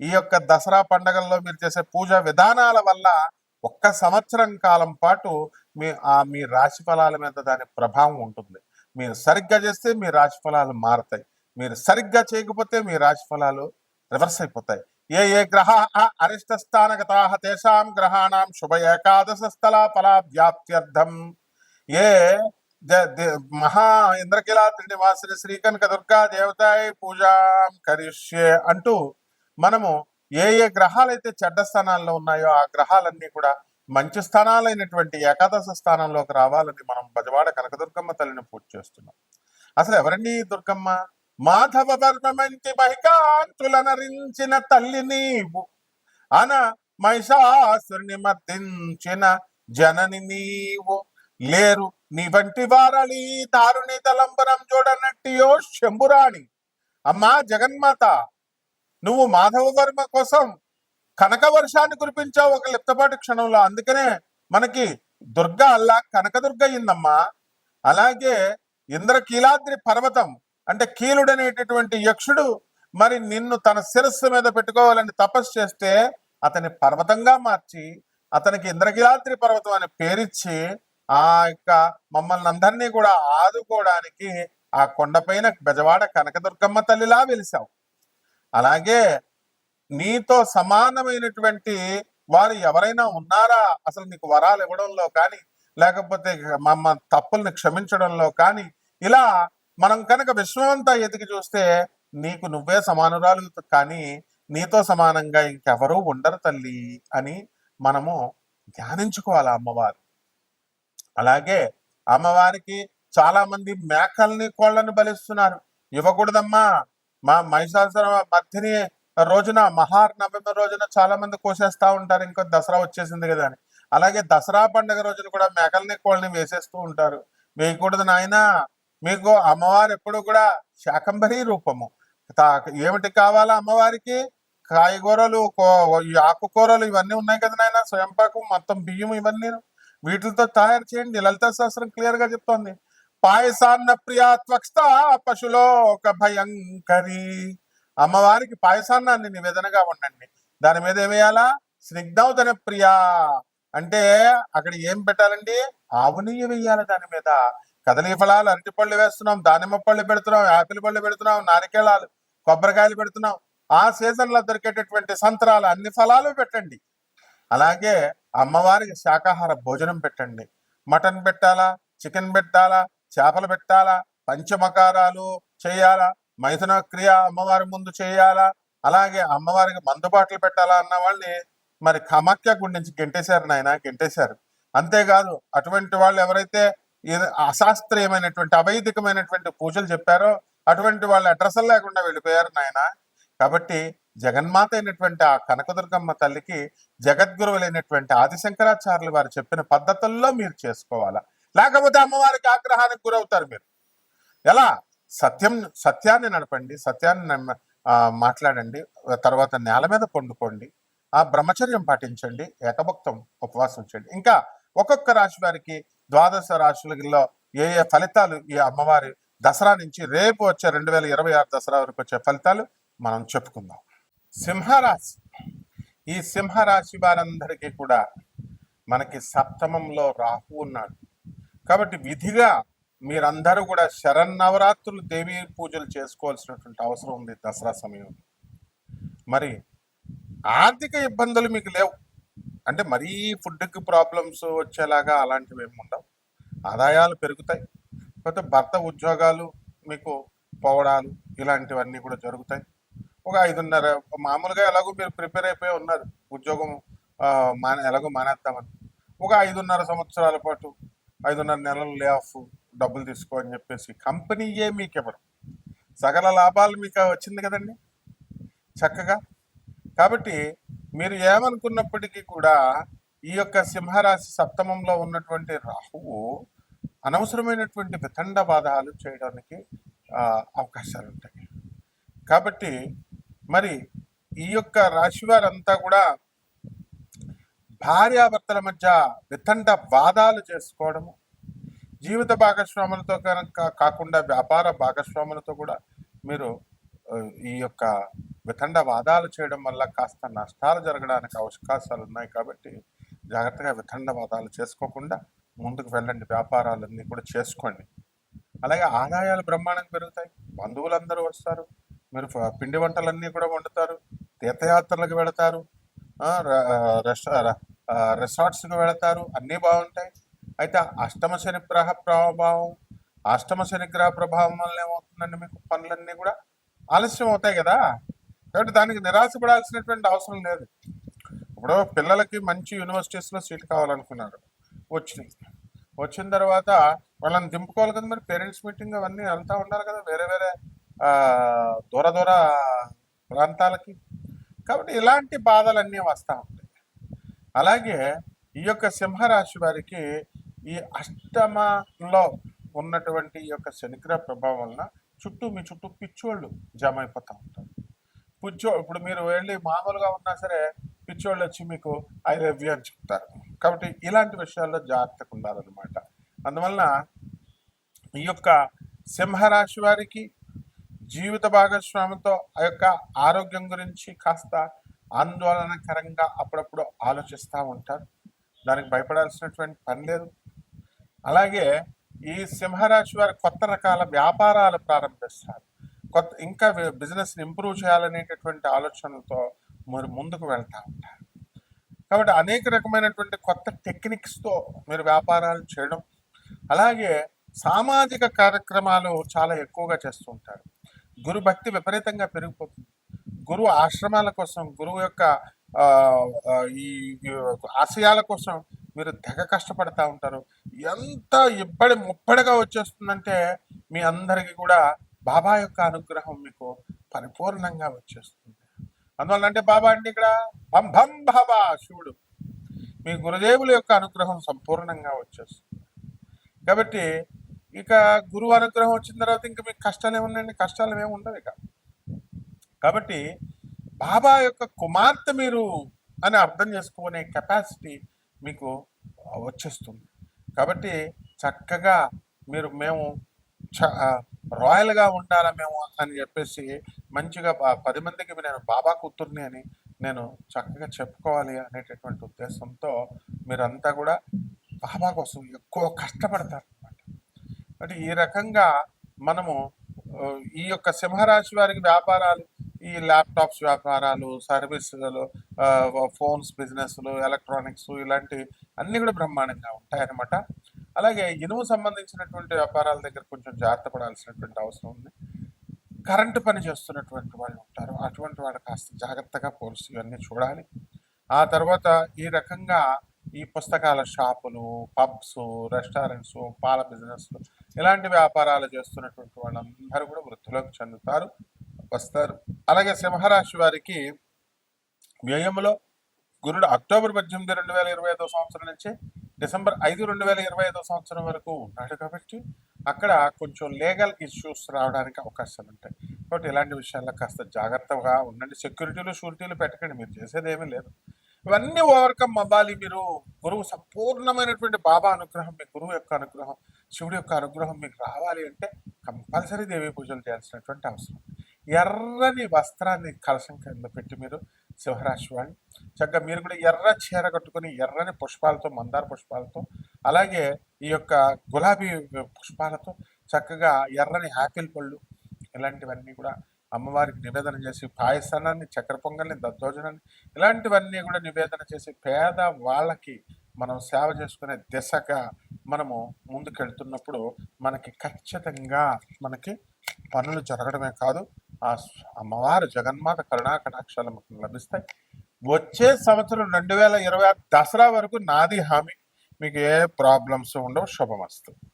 ఈ యొక్క దసరా పండగల్లో మీరు చేసే పూజా విధానాల వల్ల ఒక్క సంవత్సరం కాలం పాటు మీ ఆ మీ రాశి ఫలాల మీద దాని ప్రభావం ఉంటుంది. మీరు సరిగ్గా చేస్తే మీ రాశి ఫలాలు మారతాయి. మీరు సరిగ్గా చేయకపోతే మీ రాశి ఫలాలు రివర్స్ అయిపోతాయి. ఏ ఏ గ్రహ అరిష్ట స్థానగతా తేషాం గ్రహాణం శుభ ఏకాదశ స్థల ఫలాభ్యాప్త్యర్థం ఏ మహా ఇంద్రకిలాద్రి నివాసిని శ్రీ కనక దుర్గా దేవతాయ పూజాం కరిష్యే అంటూ మనము ఏ ఏ గ్రహాలైతే చెడ్డ స్థానాల్లో ఉన్నాయో ఆ గ్రహాలన్నీ కూడా మంచి స్థానాలైనటువంటి ఏకాదశ స్థానంలోకి రావాలని మనం బజవాడ కనకదుర్గమ్మ తల్లిని పూజ చేస్తున్నాం. అసలు ఎవరండి దుర్గమ్మ? మాధవ వర్మంటి మహికాంతులనరించిన తల్లి నీవు. అన మహిషాసుని మర్దించిన జనని నీవు. లేరు నీ వంటి వారళి దారుని తలంబరం చూడనట్టియో శంభురాణి. అమ్మా జగన్మాత నువ్వు మాధవ వర్మ కోసం కనక వర్షాన్ని కురిపించావు ఒక లిప్తపాటి క్షణంలో. అందుకనే మనకి దుర్గ అల్లా కనకదుర్గ అయిందమ్మా అలాగే ఇంద్రకీలాద్రి పర్వతం అంటే కీలుడనేటటువంటి యక్షుడు మరి నిన్ను తన శిరస్సు మీద పెట్టుకోవాలని తపస్సు చేస్తే అతని పర్వతంగా మార్చి అతనికి ఇంద్రకీలాద్రి పర్వతం అని పేరిచ్చి ఆ యొక్క మమ్మల్ని అందరినీ కూడా ఆదుకోవడానికి ఆ కొండపైన బెజవాడ కనకదుర్గమ్మ తల్లిలా వెలిసావు. అలాగే నీతో సమానమైనటువంటి వారు ఎవరైనా ఉన్నారా? అసలు నీకు వరాలు ఇవ్వడంలో కానీ లేకపోతే మమ్మ తప్పుల్ని క్షమించడంలో కానీ ఇలా మనం కనుక విశ్వమంతా ఎదిగి చూస్తే నీకు నువ్వే సమానురాలు కానీ నీతో సమానంగా ఇంకెవరూ ఉండరు తల్లి అని మనము ధ్యానించుకోవాలి అమ్మవారు. అలాగే అమ్మవారికి చాలా మంది మేకల్ని కోళ్ళని బలిస్తున్నారు. ఇవ్వకూడదమ్మా. మా మహిషాసుర మధ్యని రోజున మహానవమి రోజున చాలా మంది కోసేస్తా ఉంటారు. ఇంకో దసరా వచ్చేసింది కదా అని. అలాగే దసరా పండుగ రోజున కూడా మేకల్ని కోళ్ళని వేసేస్తూ ఉంటారు. వేయకూడదు నాయన. మీకు అమ్మవారు ఎప్పుడు కూడా శాకంబరీ రూపము. ఏమిటి కావాలా అమ్మవారికి? కాయగూరలు కో- ఈ ఆకుకూరలు ఇవన్నీ ఉన్నాయి కదా నాయన. స్వయంపాకం మొత్తం బియ్యం ఇవన్నీ వీటితో తయారు చేయండి. లలిత శాస్త్రం క్లియర్గా చెప్తోంది. పాయసాన్న ప్రియా త్వక్త పశులో ఒక భయంకరి. అమ్మవారికి పాయసాన్నాన్ని నివేదనగా ఉండండి. దాని మీద ఏమేయాలా? స్నిగ్ధౌతన ప్రియా. అంటే అక్కడ ఏం పెట్టాలండి? ఆవు నెయ్యి వేయాలి దాని మీద. కదలీ ఫలాలు అరటి పళ్ళు వేస్తున్నాం దానిమ్మ పళ్ళు పెడుతున్నాం యాపిల్ పళ్ళు పెడుతున్నాం నారికేళాలు కొబ్బరికాయలు పెడుతున్నాం. ఆ సీజన్లో దొరికేటటువంటి సంతరాలు అన్ని ఫలాలు పెట్టండి. అలాగే అమ్మవారికి శాకాహార భోజనం పెట్టండి. మటన్ పెట్టాలా? చికెన్ పెట్టాలా? చేపలు పెట్టాలా? పంచమకారాలు చేయాలా? మైథున క్రియ అమ్మవారి ముందు చేయాలా? అలాగే అమ్మవారికి మందుబాట్లు పెట్టాలా అన్న వాళ్ళని మరి కమాఖ్య గుడి నుంచి గెంటేశారు నాయన గెంటేశారు. అంతేకాదు అటువంటి వాళ్ళు ఎవరైతే అశాస్త్రీయమైనటువంటి అవైదికమైనటువంటి పూజలు చెప్పారో అటువంటి వాళ్ళు అడ్రస్ లేకుండా వెళ్ళిపోయారు నాయన. కాబట్టి జగన్మాత అయినటువంటి ఆ కనకదుర్గమ్మ తల్లికి జగద్గురువులైనటువంటి ఆదిశంకరాచార్యులు వారు చెప్పిన పద్ధతుల్లో మీరు చేసుకోవాలా? లేకపోతే అమ్మవారికి ఆగ్రహానికి గురవుతారు మీరు. ఎలా? సత్యం సత్యాన్ని నడపండి సత్యాన్ని నమ్మ- మాట్లాడండి తర్వాత నేల మీద పండుకోండి ఆ బ్రహ్మచర్యం పాటించండి ఏకభక్తం ఉపవాసం చేయండి ఇంకా ఒక్కొక్క రాశి వారికి ద్వాదశ రాశులలో ఏ ఏ ఫలితాలు ఈ అమ్మవారి దసరా నుంచి రేపు వచ్చే రెండు వేల ఇరవై ఆరు దసరా వరకు వచ్చే ఫలితాలు మనం చెప్పుకుందాం. సింహరాశి. ఈ సింహరాశి వారందరికీ కూడా మనకి సప్తమంలో రాహు ఉన్నాడు. కాబట్టి విధిగా మీరందరూ కూడా శరన్నవరాత్రులు దేవి పూజలు చేసుకోవాల్సినటువంటి అవసరం ఉంది దసరా సమయంలో. మరి ఆర్థిక ఇబ్బందులు మీకు లేవు. అంటే మరీ ఫుడ్కి ప్రాబ్లమ్స్ వచ్చేలాగా అలాంటివి ఏమి ఉండవు. ఆదాయాలు పెరుగుతాయి. కాకపోతే భర్త ఉద్యోగాలు మీకు పోవడాలు ఇలాంటివన్నీ కూడా జరుగుతాయి. ఒక ఐదున్నర మామూలుగా ఎలాగో మీరు ప్రిపేర్ అయిపోయి ఉన్నారు. ఉద్యోగం ఆ, మానే ఎలాగో మానేద్దామని. ఒక ఐదున్నర సంవత్సరాల పాటు ఐదున్నర నెలలు లే ఆఫ్ డబ్బులు తీసుకో అని చెప్పేసి కంపెనీయే మీకు ఇవ్వడం సకల లాభాలు మీకు వచ్చింది కదండి? చక్కగా. కాబట్టి మీరు ఏమనుకున్నప్పటికీ కూడా ఈ యొక్క సింహరాశి సప్తమంలో ఉన్నటువంటి రాహువు అనవసరమైనటువంటి వితండ వితండవాదాలు చేయడానికి అవకాశాలు ఉంటాయి కాబట్టి మరి ఈ యొక్క రాశి వారంతా కూడా భార్యాభర్తల మధ్య వితండ వాదాలు చేసుకోవడము జీవిత భాగస్వాములతో కనుక కాకుండా వ్యాపార భాగస్వాములతో కూడా మీరు ఈ యొక్క వితండ వాదాలు చేయడం వల్ల కాస్త నష్టాలు జరగడానికి అవకాశాలు ఉన్నాయి కాబట్టి జాగ్రత్తగా వితండ వాదాలు చేసుకోకుండా ముందుకు వెళ్ళండి వ్యాపారాలన్నీ కూడా చేసుకోండి. అలాగే ఆదాయాలు బ్రహ్మాండంగా పెరుగుతాయి. బంధువులందరూ వస్తారు. మీరు పిండి వంటలన్నీ కూడా వండుతారు. తీర్థయాత్రలకు వెళతారు. ఆ, రెస్టా రిసార్ట్స్కి వెళతారు. అన్నీ బాగుంటాయి. అయితే అష్టమ శని గ్రహ ప్రభావం అష్టమ శని గ్రహ ప్రభావం వల్ల ఏమవుతుందండి మీకు? పనులన్నీ కూడా ఆలస్యం అవుతాయి కదా? కాబట్టి దానికి నిరాశపడాల్సినటువంటి అవసరం లేదు. ఇప్పుడు పిల్లలకి మంచి యూనివర్సిటీస్లో సీట్ కావాలనుకున్నారు. వచ్చినాయి వచ్చిన తర్వాత వాళ్ళని దింపుకోవాలి కదా మరి? పేరెంట్స్ మీటింగ్ అవన్నీ వెళ్తూ ఉండాలి కదా వేరే వేరే దూర దూర ప్రాంతాలకి? కాబట్టి ఇలాంటి బాధలన్నీ వస్తూ ఉంటాయి. అలాగే ఈ యొక్క సింహరాశి వారికి ఈ అష్టమలో ఉన్నటువంటి ఈ యొక్క శనిగ్రహ ప్రభావం వలన చుట్టూ మీ చుట్టూ పిచ్చోళ్ళు జమ అయిపోతూ ఉంటారు. పిచ్చో ఇప్పుడు మీరు వెళ్ళి మామూలుగా ఉన్నా సరే పిచ్చోళ్ళు వచ్చి మీకు ఐ లవ్ యూ అని చెప్తారు. కాబట్టి ఇలాంటి విషయాల్లో జాగ్రత్తగా ఉండాలన్నమాట. అందువలన ఈ యొక్క సింహరాశి వారికి జీవిత భాగస్వామితో ఆ యొక్క ఆరోగ్యం గురించి కాస్త ఆందోళనకరంగా అప్పుడప్పుడు ఆలోచిస్తూ ఉంటారు. దానికి భయపడాల్సినటువంటి పని లేదు. అలాగే ఈ సింహరాశి వారు కొత్త రకాల వ్యాపారాలు ప్రారంభిస్తారు. కొత్త ఇంకా బిజినెస్ని ఇంప్రూవ్ చేయాలనేటటువంటి ఆలోచనలతో మరి ముందుకు వెళ్తూ ఉంటారు. కాబట్టి అనేక రకమైనటువంటి కొత్త టెక్నిక్స్తో మీరు వ్యాపారాలు చేయడం అలాగే సామాజిక కార్యక్రమాలు చాలా ఎక్కువగా చేస్తూ ఉంటారు. గురు భక్తి విపరీతంగా పెరిగిపోతుంది. గురువు ఆశ్రమాల కోసం గురువు యొక్క ఈ ఈ ఆశయాల కోసం మీరు తెగ కష్టపడతా ఉంటారు. ఎంత ఇబ్బడి ముప్పడిగా వచ్చేస్తుందంటే మీ అందరికీ కూడా బాబా యొక్క అనుగ్రహం మీకు పరిపూర్ణంగా వచ్చేస్తుంది. అందువల్ల అంటే బాబా అంటే ఇక్కడ భం భం బాబా శివుడు. మీ గురుదేవుల యొక్క అనుగ్రహం సంపూర్ణంగా వచ్చేస్తుంది. కాబట్టి ఇక గురువు అనుగ్రహం వచ్చిన తర్వాత ఇంకా మీకు కష్టాలు ఏమున్నాయండి కష్టాలు ఏమి ఉండవు ఇక. కాబట్టి బాబా యొక్క కుమార్తె మీరు అని అర్థం చేసుకునే కెపాసిటీ మీకు వచ్చేస్తుంది. కాబట్టి చక్కగా మీరు మేము చ రాయల్గా ఉండాలా మేము అని చెప్పేసి మంచిగా పది మందికి నేను బాబా కూతుర్ని అని నేను చక్కగా చెప్పుకోవాలి అనేటటువంటి ఉద్దేశంతో మీరంతా కూడా బాబా కోసం ఎక్కువ కష్టపడతారు. అంటే ఈ రకంగా మనము ఈ యొక్క సింహరాశి వారికి వ్యాపారాలు ఈ ల్యాప్టాప్స్ వ్యాపారాలు సర్వీసులు ఫోన్స్ బిజినెస్లు ఎలక్ట్రానిక్స్ ఇలాంటి అన్నీ కూడా బ్రహ్మాండంగా ఉంటాయన్నమాట. అలాగే ఇనుము సంబంధించినటువంటి వ్యాపారాల దగ్గర కొంచెం జాగ్రత్త పడాల్సినటువంటి అవసరం ఉంది. కరెంటు పని చేస్తున్నటువంటి వాళ్ళు ఉంటారు. అటువంటి వాళ్ళు కాస్త జాగ్రత్తగా పోలీసు ఇవన్నీ చూడాలి. ఆ తర్వాత ఈ రకంగా ఈ పుస్తకాల షాపులు పబ్స్ రెస్టారెంట్స్ పాల బిజినెస్లు ఇలాంటి వ్యాపారాలు చేస్తున్నటువంటి వాళ్ళందరూ కూడా వృద్ధిలోకి చెందుతారు వస్తారు. అలాగే సింహరాశి వారికి వ్యయంలో గురుడు అక్టోబర్ పద్దెనిమిది రెండు వేల ఇరవై ఐదో సంవత్సరం నుంచి డిసెంబర్ ఐదు రెండు వేల ఇరవై ఐదో సంవత్సరం వరకు ఉన్నాడు కాబట్టి అక్కడ కొంచెం లీగల్ ఇష్యూస్ రావడానికి అవకాశాలు ఉంటాయి. కాబట్టి ఇలాంటి విషయాల్లో కాస్త జాగ్రత్తగా ఉండండి. సెక్యూరిటీలు షూరిటీలు పెట్టకండి. మీరు చేసేది ఏమీ లేదు. ఇవన్నీ ఓవర్కమ్ అవ్వాలి మీరు. గురువు సంపూర్ణమైనటువంటి బాబా అనుగ్రహం మీ గురువు యొక్క అనుగ్రహం శివుడి యొక్క అనుగ్రహం మీకు రావాలి అంటే కంపల్సరీ దేవి పూజలు చేయాల్సినటువంటి అవసరం. ఎర్రని వస్త్రాన్ని కలశం కింద పెట్టి మీరు సింహరాశి వాళ్ళు చక్కగా మీరు కూడా ఎర్ర చీర కట్టుకొని ఎర్రని పుష్పాలతో మందార పుష్పాలతో అలాగే ఈ యొక్క గులాబీ పుష్పాలతో చక్కగా ఎర్రని యాపిల్ పళ్ళు ఇలాంటివన్నీ కూడా అమ్మవారికి నివేదన చేసి పాయసాన్ని చక్కెర పొంగల్ని దద్దోజనాన్ని ఇలాంటివన్నీ కూడా నివేదన చేసి పేద వాళ్ళకి మనం సేవ చేసుకునే దిశగా మనము ముందుకెళ్తున్నప్పుడు మనకి ఖచ్చితంగా మనకి పనులు జరగడమే కాదు ఆ అమ్మవారు జగన్మాత కరుణా కటాక్షాలు మనకు లభిస్తాయి. వచ్చే సంవత్సరం రెండు వేల ఇరవై దసరా వరకు నాది హామీ. మీకు ఏ ప్రాబ్లమ్స్ ఉండవు శుభమస్తు.